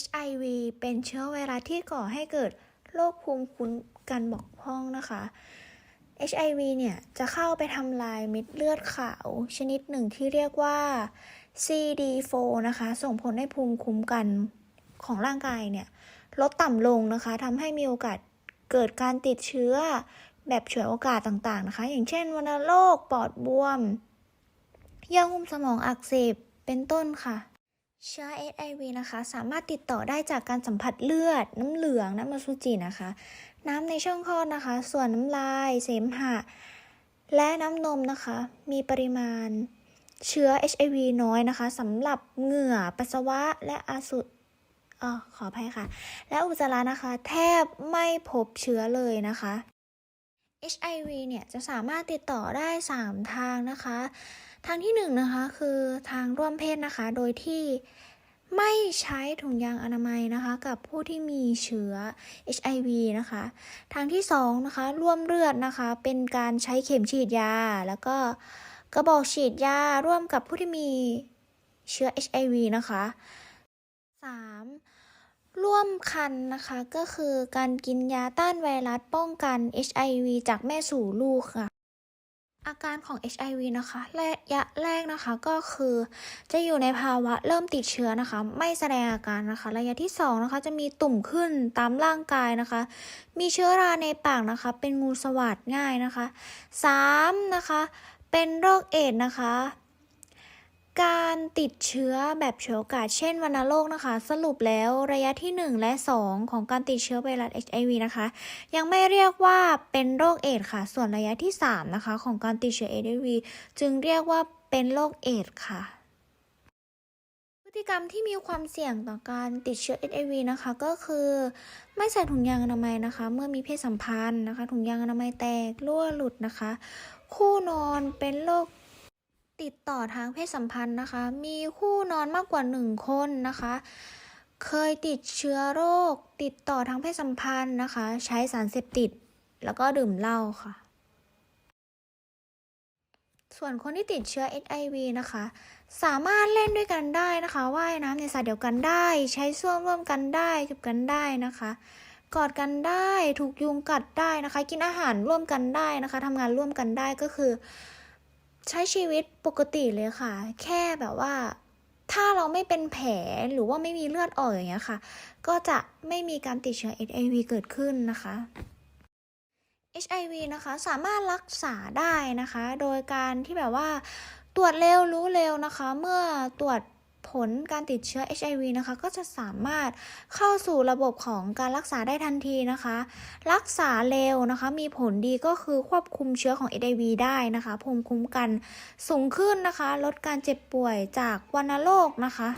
HIV เป็นเชื้อไวรัสที่ก่อให้เกิดโรคภูมิคุ้มกันบกพร่องนะคะ HIV เนี่ยจะเข้าไปทำลายเม็ดเลือดขาวชนิดหนึ่งที่เรียกว่า CD4 นะคะ ส่งผลให้ภูมิคุ้มกันของร่างกายเนี่ย ลดต่ำลงนะคะทำให้มีโอกาสเกิดการติดเชื้อแบบฉวยโอกาสต่างๆนะคะ อย่างเช่นวัณโรคปอดบวม เยื่อหุ้มสมองอักเสบเป็นต้นค่ะ เชื้อ HIV นะคะ สามารถติดต่อได้จากการสัมผัสเลือด น้ำเหลือง น้ำอสุจินะคะ น้ำในช่องคลอดนะคะ ส่วนน้ำลาย เสมหะ และน้ำนมนะคะ มีปริมาณเชื้อ HIV น้อยนะคะสำหรับเหงื่อ ปัสสาวะ และอาสุอ๋อขออภัยค่ะ และอุจจาระนะคะ แทบไม่พบเชื้อเลยนะคะ HIV เนี่ย จะสามารถติดต่อได้ 3 ทางนะคะ ทางที่1นงนะคะคือทางร่วมเพศนะคะ โดยที่ไม่ใช้ถุงยางอนามัยนะคะ กับผู้ที่มีเชื้อ HIV นะคะ ทางที่2นะคะร่วมเลือดนะคะ เป็นการใช้เข็มฉีดยา แล้วก็กระบอกฉีดยาร่วมกับผู้ที่มีเชื้อ HIV นะคะ 3. ร่วมคันนะคะก็คือการกินยาต้านไวรัสป้องกัน HIV จากแม่สู่ลูกค่ะ อาการของ HIV นะคะระยะแรกนะคะก็คือ จะอยู่ในภาวะเริ่มติดเชื้อนะคะ ไม่แสดงอาการนะคะ ระยะที่2นะคะจะมีตุ่มขึ้นตามร่างกายนะคะ มีเชื้อราในปากนะคะ เป็นงูสวัสดง่ายนะคะ 3. นะคะ เป็นโรคเอดส์นะคะ การติดเชื้อแบบฉวยโอกาสเช่นวัณโรคนะคะ สรุปแล้วระยะที่ 1 และ 2 ของการติดเชื้อไวรัส HIV นะคะ ยังไม่เรียกว่าเป็นโรคเอดส์ค่ะ ส่วนระยะที่ 3 นะคะ ของการติดเชื้อ HIV จึงเรียกว่าเป็นโรคเอดส์ค่ะพฤติกรรมที่มีความเสี่ยงต่อการติดเชื้อ HIV นะคะ ก็คือไม่ใส่ถุงยางอนามัยนะคะ เมื่อมีเพศสัมพันธ์นะคะ ถุงยางอนามัยแตกรั่วหลุดนะคะ คู่นอนเป็นโรค ติดต่อทางเพศสัมพันธ์นะคะ มีคู่นอนมากกว่า 1 คนนะคะ เคยติดเชื้อโรค ติดต่อทางเพศสัมพันธ์นะคะ ใช้สารเสพติด แล้วก็ดื่มเหล้าค่ะ ส่วนคนที่ติดเชื้อ HIV นะคะ สามารถเล่นด้วยกันได้นะคะว่ายน้ำในสระเดียวกันได้ ใช้ส้วมร่วมกันได้จูบกันได้นะคะกอดกันได้ ถูกยุงกัดได้นะคะ กินอาหารร่วมกันได้นะคะทำงานร่วมกันได้ก็คือ ใช้ชีวิตปกติเลยค่ะ แค่แบบว่า ถ้าเราไม่เป็นแผลหรือว่าไม่มีเลือดออกอย่างเงี้ยค่ะ ก็จะไม่มีการติดเชื้อ HIV เกิดขึ้นนะคะ HIV นะคะสามารถรักษาได้นะคะ โดยการที่แบบว่าตรวจเร็วรู้เร็วนะคะ เมื่อตรวจ ผลการติดเชื้อ HIV นะคะ ก็จะสามารถเข้าสู่ระบบของการรักษาได้ทันทีนะคะ รักษาเร็วนะคะ มีผลดีก็คือควบคุมเชื้อของ HIV ได้นะคะภูมิคุ้มกันสูงขึ้นนะคะ ลดการเจ็บป่วยจากวัณโรคนะคะ